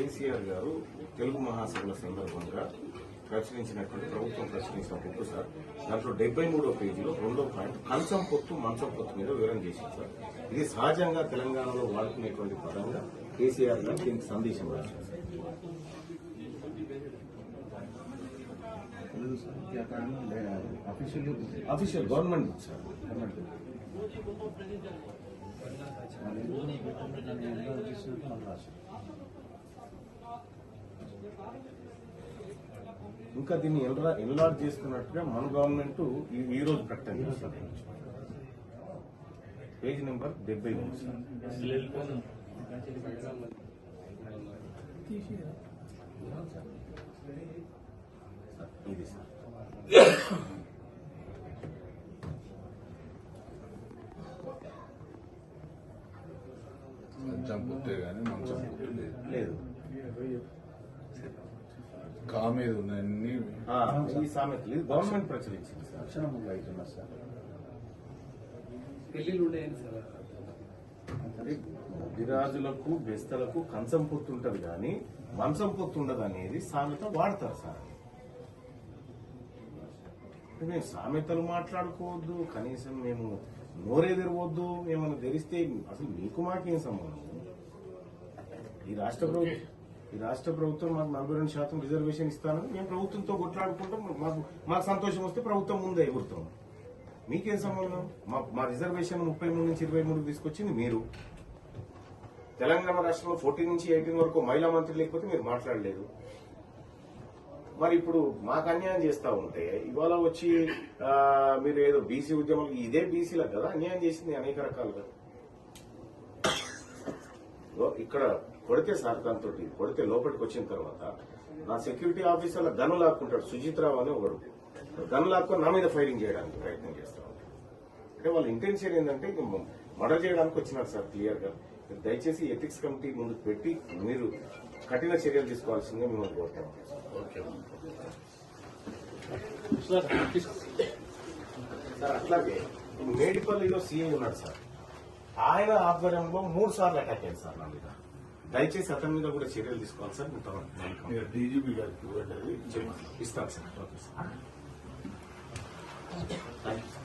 గారు తెలుగు మహాసభల సందర్భంగా ప్రచురించినటువంటి ప్రభుత్వం ప్రచురించిన బుక్ సార్ దాంట్లో డెబ్బై మూడో పేజీలో రెండో పాయింట్ కంచం పొత్తు మంచం పొత్తు మీద వివరణ చేసింది సార్. ఇది సహజంగా తెలంగాణలో వాడుకునేటువంటి పదంగా కేసీఆర్ గారు దీనికి సందేశం రాశారు sir. Official official government book sir. ఇంకా దీన్ని ఎన్లా ఎన్లార్జ్ చేసుకున్నట్టుగా మన గవర్నమెంట్ ఈ- రోజు ప్రకటన చేస్తుంది పేజ్ నెంబర్ డెబ్బై మూడు ఇది సార్. మంచం పుట్టే కానీ మంచం లేదు. లేదు కా మీద ఉన్నన్ని ఆ, ఈ సామెతలు. ఇది గవర్నమెంట్ ప్రచురించింది సార్. అక్షరములు అవుతున్నా సార్? పెళ్ళిళ్ళు ఉండేయండి సార్. అంటే ముదిరాజులకు బెస్తలకు కంచం పొత్తు ఉంటది కానీ మంచం పొత్తు ఉండదు అనేది సామెత వాడతారు సార్. అంటే మేము సామెతలు మాట్లాడుకోవద్దు కనీసం మేము నోరెదిరవద్దు ఏమైనా తెరిస్తే అసలు మీకు మాకేం సంబంధం? ఈ రాష్ట్ర ప్రభుత్వం ఈ రాష్ట్ర ప్రభుత్వం మాకు నలభై రెండు శాతం రిజర్వేషన్ ఇస్తానని మేము ప్రభుత్వంతో కొట్లాడుకుంటాం. మాకు మాకు సంతోషం వస్తే ప్రభుత్వం ముందే ఎగురుతాం. మీకేం సంబంధం? మా మా రిజర్వేషన్ ముప్పై మూడు నుంచి ఇరవై మూడు తీసుకొచ్చింది మీరు. తెలంగాణ రాష్ట్రంలో ఫోర్టీన్ నుంచి ఎయిటీన్ వరకు మహిళా మంత్రి లేకపోతే మీరు మాట్లాడలేదు. మరి ఇప్పుడు మాకు అన్యాయం చేస్తా ఉంటే ఇవాళ వచ్చి మీరు ఏదో బీసీ ఉద్యమం ఇదే బీసీలకు కదా అన్యాయం చేసింది అనేక రకాలుగా. ఇక్కడ కొడితే సార్ దాంతో కొడితే లోపలికి వచ్చిన తర్వాత నా సెక్యూరిటీ ఆఫీసర్ల గన్ను లాక్కుంటాడు. సుజిత్ రావు అని ఒకడు. గన్ను లాక్కొని నా మీద ఫైరింగ్ చేయడానికి ప్రయత్నం చేస్తా అంటే వాళ్ళ ఇంటెన్షన్ ఏంటంటే మర్డర్ చేయడానికి వచ్చినారు సార్ క్లియర్గా. దయచేసి ఎథిక్స్ కమిటీ ముందుకు పెట్టి మీరు కఠిన చర్యలు తీసుకోవాల్సిందిగా మిమ్మల్ని కోరుతాం సార్ అట్లాగే మేడిపల్లిలో సీఎం ఉన్నాడు సార్. ఆయన ఆధ్వర్యంలో మూడు సార్లు అటాక్ అయింది సార్ నా మీద. దయచేసి అతని మీద కూడా చర్యలు తీసుకోవాలి సార్. వెల్కమ్. డీజీపీ గారికి. ఇస్తాను sir. Okay sir. Thank you sir.